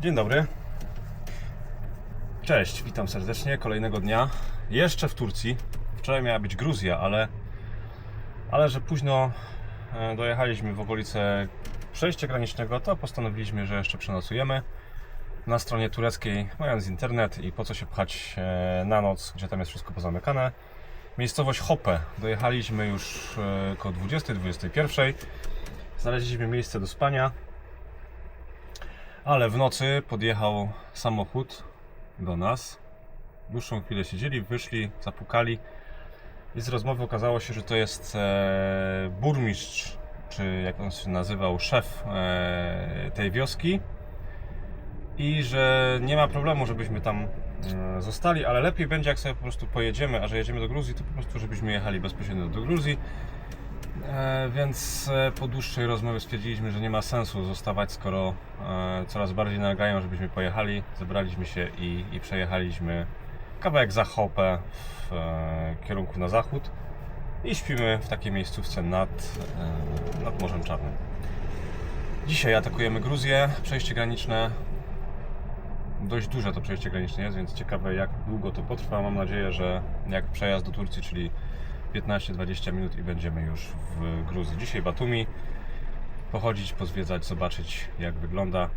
Dzień dobry. Cześć, witam serdecznie. Kolejnego dnia. Jeszcze w Turcji. Wczoraj miała być Gruzja, ale, ale że późno e, dojechaliśmy w okolice przejścia granicznego, to postanowiliśmy, że jeszcze przenocujemy na stronie tureckiej, mając internet i po co się pchać e, na noc, gdzie tam jest wszystko pozamykane. Miejscowość Hope. Dojechaliśmy już e, około 20-21. Znaleźliśmy miejsce do spania. Ale w nocy podjechał samochód do nas. Dłuższą chwilę siedzieli, wyszli, zapukali i z rozmowy okazało się, że to jest e, burmistrz, czy jak on się nazywał, szef e, tej wioski i że nie ma problemu, żebyśmy tam e, zostali, ale lepiej będzie jak sobie po prostu pojedziemy, a że jedziemy do Gruzji, to po prostu żebyśmy jechali bezpośrednio do Gruzji. E, więc e, po dłuższej rozmowie stwierdziliśmy, że nie ma sensu zostawać, skoro e, coraz bardziej nalegają, żebyśmy pojechali. Zebraliśmy się i, i przejechaliśmy kawałek za Hopę w kierunku na zachód i śpimy w takiej miejscówce nad, nad Morzem Czarnym. Dzisiaj atakujemy Gruzję, przejście graniczne. Dość duże to przejście graniczne jest, więc ciekawe jak długo to potrwa. Mam nadzieję, że jak przejazd do Turcji, czyli 15-20 minut i będziemy już w Gruzji. Dzisiaj Batumi. Pochodzić, pozwiedzać, zobaczyć jak wygląda.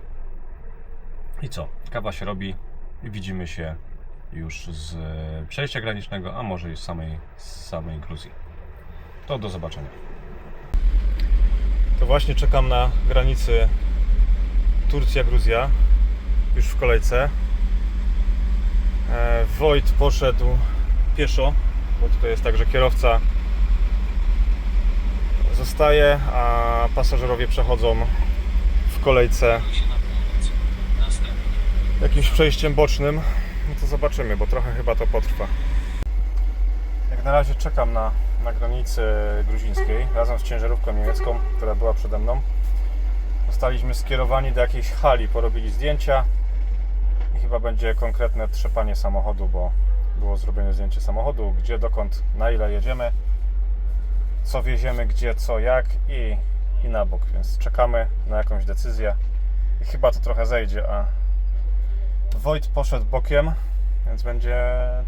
I co? Kawa się robi i widzimy się już z e, przejścia granicznego, a może i z samej, z samej Gruzji. To do zobaczenia. To właśnie czekam na granicy Turcja-Gruzja. Już w kolejce. E, Wojt poszedł pieszo, bo tutaj jest tak, że kierowca zostaje, a pasażerowie przechodzą w kolejce jakimś przejściem bocznym. No to zobaczymy, bo trochę chyba to potrwa. Jak na razie czekam na, na granicy gruzińskiej razem z ciężarówką niemiecką, która była przede mną. Zostaliśmy skierowani do jakiejś hali, porobili zdjęcia i chyba będzie konkretne trzepanie samochodu, bo było zrobione zdjęcie samochodu, gdzie, dokąd, na ile jedziemy, co wieziemy, gdzie, co, jak i, i na bok, więc czekamy na jakąś decyzję i chyba to trochę zejdzie, a Wojt poszedł bokiem, więc będzie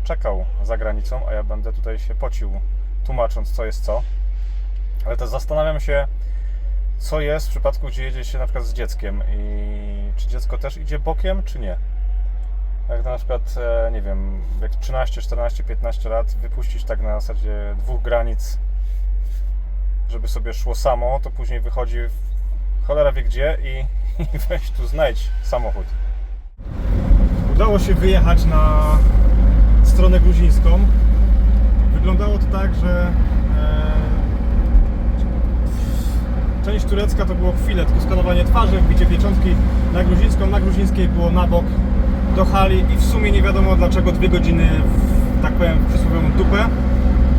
czekał za granicą, a ja będę tutaj się pocił, tłumacząc co jest co. Ale też zastanawiam się, co jest w przypadku, gdzie jedzie się na przykład z dzieckiem i czy dziecko też idzie bokiem, czy nie. Jak na przykład, e, nie wiem, jak 13, 14, 15 lat wypuścić tak na zasadzie dwóch granic, żeby sobie szło samo, to później wychodzi cholera wie gdzie i, i weź tu znajdź samochód. Udało się wyjechać na stronę gruzińską. Wyglądało to tak, że e, część turecka to było chwilę, tylko skanowanie twarzy, wbicie pieczątki na gruzińską, na gruzińskiej było na bok do hali i w sumie nie wiadomo dlaczego dwie godziny w, tak powiem, w przysłowiową dupę,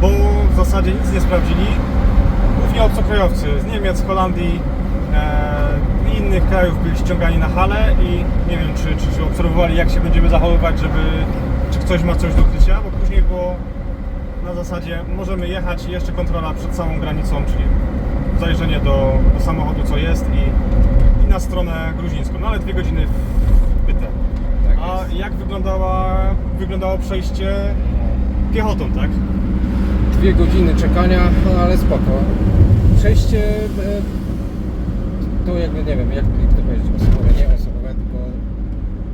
bo w zasadzie nic nie sprawdzili. Głównie obcokrajowcy z Niemiec, Holandii e, i innych krajów byli ściągani na halę i nie wiem, czy, czy, czy obserwowali jak się będziemy zachowywać, żeby, czy ktoś ma coś do ukrycia, bo później było na zasadzie możemy jechać i jeszcze kontrola przed samą granicą, czyli zajrzenie do, do samochodu co jest i, i na stronę gruzińską, no ale dwie godziny wbyte. Tak A jak wyglądała, wyglądało przejście piechotą, tak? Dwie godziny czekania, no ale spoko. Przejście e, to jakby nie wiem, jak jak to powiedzieć, osobowe, nie osobowe, tylko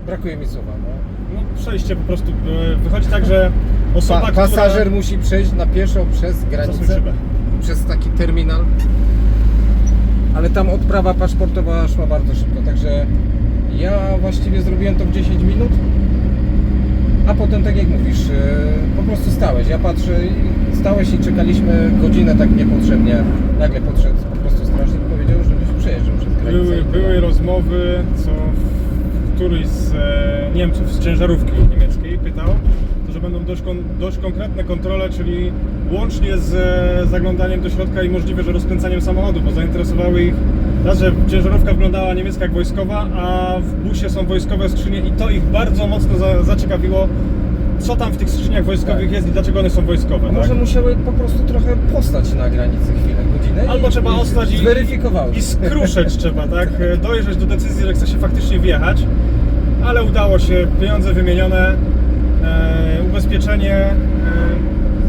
brakuje mi słowa. No. No, przejście po prostu e, wychodzi tak, że osoba, Pa, która... pasażer musi przejść na pieszo przez Zasuń granicę, szybę. przez taki terminal. Ale tam odprawa paszportowa szła bardzo szybko, także ja właściwie zrobiłem to w 10 minut. A potem, tak jak mówisz, e, po prostu stałeś. Ja patrzę, stałeś i czekaliśmy godzinę tak niepotrzebnie. Nagle podszedł po prostu strażnik i powiedział, żebyś przejeżdżał przez granicę. Były, były rozmowy, co któryś z e, Niemców z ciężarówki niemieckiej pytał, że będą dość, dość konkretne kontrole, czyli łącznie z e, zaglądaniem do środka i możliwe, że rozkręcaniem samochodu, bo zainteresowały ich raz, że ciężarówka wyglądała niemiecka jak wojskowa, a w busie są wojskowe skrzynie i to ich bardzo mocno za, zaciekawiło, co tam w tych skrzyniach wojskowych Tak. jest i dlaczego one są wojskowe. A może tak? musiały po prostu trochę postać na granicy chwilę, godzinę Albo i, trzeba ostać i- zweryfikowały. I skruszeć trzeba, tak? Dojrzeć do decyzji, że chce się faktycznie wjechać. ale udało się, pieniądze wymienione, e, ubezpieczenie e,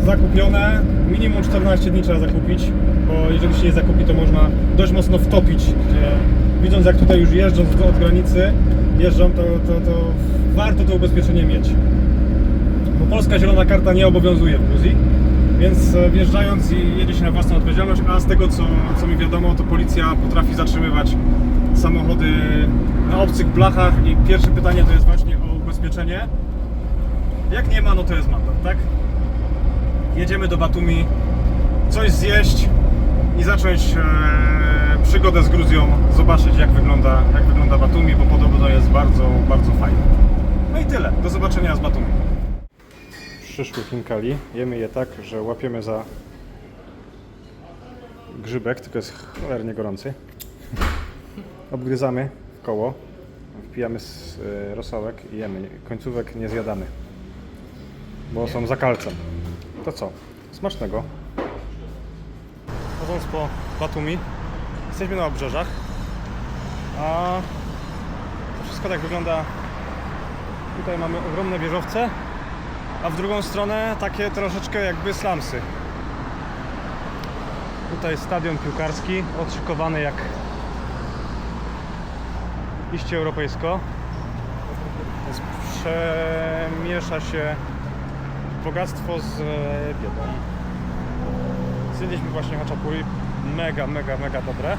zakupione, minimum 14 dni trzeba zakupić, bo jeżeli się nie zakupi, to można dość mocno wtopić. Widząc jak tutaj już jeżdżąc od granicy, jeżdżą, to, to, to warto to ubezpieczenie mieć. Bo polska zielona karta nie obowiązuje w Gruzji, więc e, wjeżdżając i jedzie się na własną odpowiedzialność, a z tego co, co mi wiadomo, to policja potrafi zatrzymywać samochody na obcych blachach i pierwsze pytanie to jest właśnie o ubezpieczenie. Jak nie ma, no to jest mandat, tak? Jedziemy do Batumi, coś zjeść i zacząć e, przygodę z Gruzją, zobaczyć jak wygląda, jak wygląda Batumi, bo podobno jest bardzo, bardzo fajne. No i tyle, do zobaczenia z Batumi. Przyszły chinkali, jemy je tak, że łapiemy za grzybek, tylko jest cholernie gorący. Obgryzamy koło, wpijamy z e, rosołek i jemy. Końcówek nie zjadamy, bo są za kalcem. To co? Smacznego. Chodząc po Batumi, jesteśmy na obrzeżach, a to wszystko tak wygląda. Tutaj mamy ogromne wieżowce, a w drugą stronę takie troszeczkę jakby slumsy. Tutaj stadion piłkarski, odszykowany jak iście europejsko. Przemiesza się bogactwo z e, biedą. Zjedliśmy właśnie haczapuri, mega, mega, mega dobre. Eee,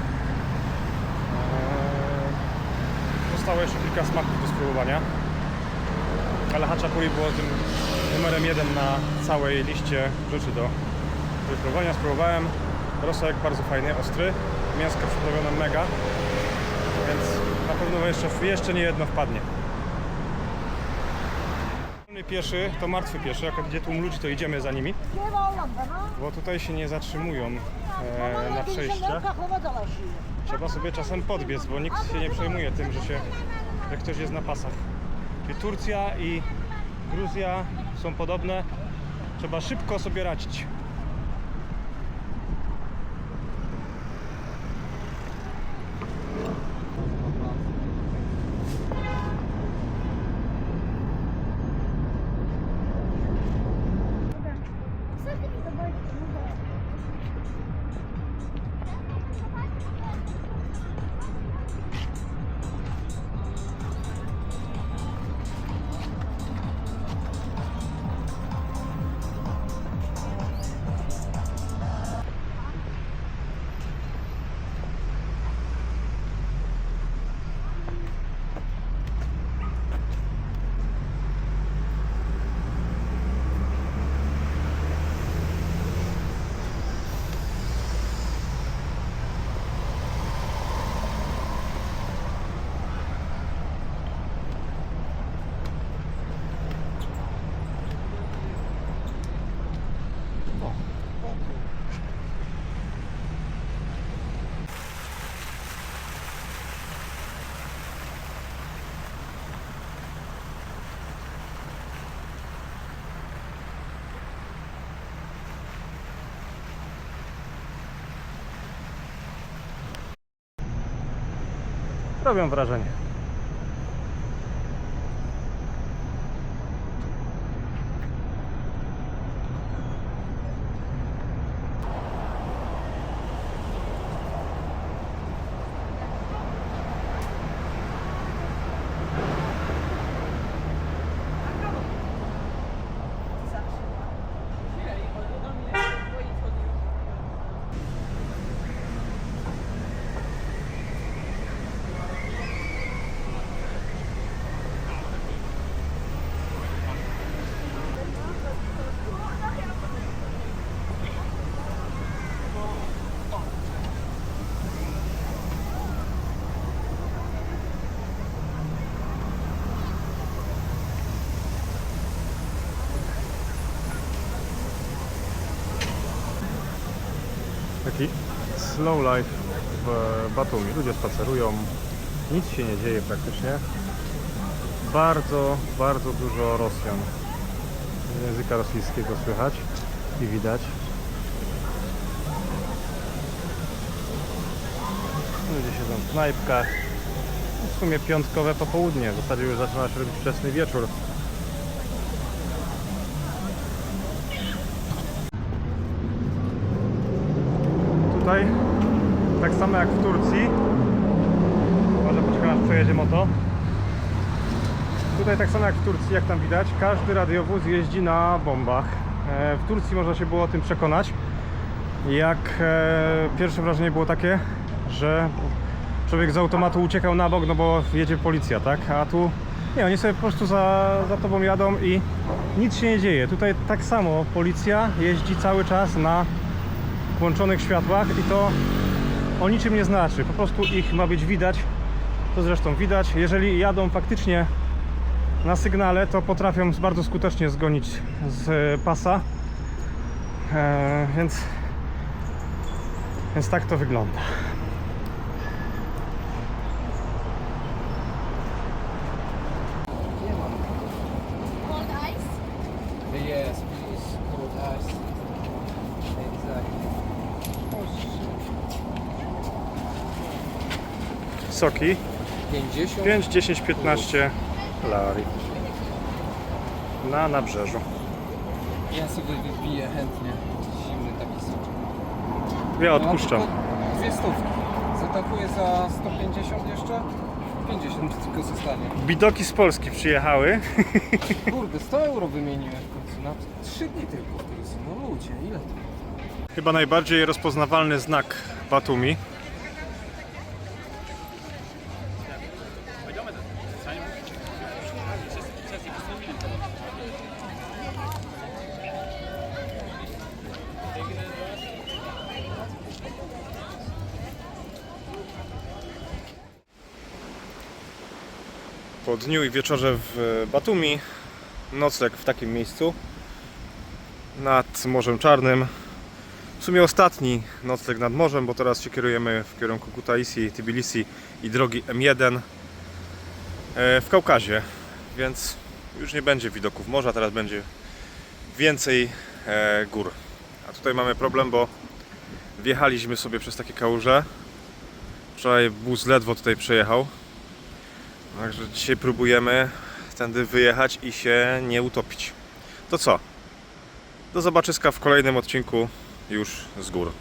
Zostało jeszcze kilka smaków do spróbowania. Ale haczapuri było tym numerem jeden na całej liście rzeczy do wypróbowania. Spróbowałem. Rosołek bardzo fajny, ostry. Mięsko przyprawione mega. Więc na pewno jeszcze, jeszcze nie jedno wpadnie. Pieszy to martwy pieszy, jak gdzie tłum ludzi to idziemy za nimi, bo tutaj się nie zatrzymują e, na przejściach. Trzeba sobie czasem podbiec, bo nikt się nie przejmuje tym, że, się, że ktoś jest na pasach. Czyli Turcja i Gruzja są podobne. Trzeba szybko sobie radzić. Robią wrażenie. Taki slow life w Batumi. Ludzie spacerują, nic się nie dzieje praktycznie. Bardzo, bardzo dużo Rosjan. Języka rosyjskiego słychać i widać. Ludzie siedzą w knajpkach, sumie piątkowe popołudnie. W zasadzie już zaczyna się robić wczesny wieczór. Tutaj, tak samo jak w Turcji, może poczekam aż przejedzie moto. Tutaj tak samo jak w Turcji, jak tam widać, każdy radiowóz jeździ na bombach. E, W Turcji można się było o tym przekonać. Jak e, pierwsze wrażenie było takie, że człowiek z automatu uciekał na bok, no bo jedzie policja, tak? A tu nie, oni sobie po prostu za, za tobą jadą i nic się nie dzieje. Tutaj tak samo policja jeździ cały czas na włączonych światłach i to o niczym nie znaczy. Po prostu ich ma być widać. To zresztą widać. Jeżeli jadą faktycznie na sygnale, to potrafią bardzo skutecznie zgonić z e, pasa. E, więc, więc tak to wygląda. Cold ice? Yes, please. Cold ice. Exactly. Soki 50. 5, 10, 15 lari. Na nabrzeżu. Ja sobie wypiję chętnie. Zimny taki sok. Ja Mam odpuszczam. tylko Dwie stówki. Zatakuję za 150 jeszcze? 50 tylko zostanie. Bidoki z Polski przyjechały. Kurde, 100 euro wymieniłem w końcu. Na 3 dni tylko. No ludzie, ile to? Chyba najbardziej rozpoznawalny znak Batumi. Po dniu i wieczorze w Batumi nocleg w takim miejscu nad Morzem Czarnym. W sumie ostatni nocleg nad morzem, bo teraz się kierujemy w kierunku Kutaisi, Tbilisi i drogi M1 e, w Kaukazie, więc już nie będzie widoków morza, teraz będzie więcej e, gór. A tutaj mamy problem, bo wjechaliśmy sobie przez takie kałuże. Wczoraj bus ledwo tutaj przejechał. Także dzisiaj próbujemy tędy wyjechać i się nie utopić. To co? Do zobaczyska w kolejnym odcinku już z gór.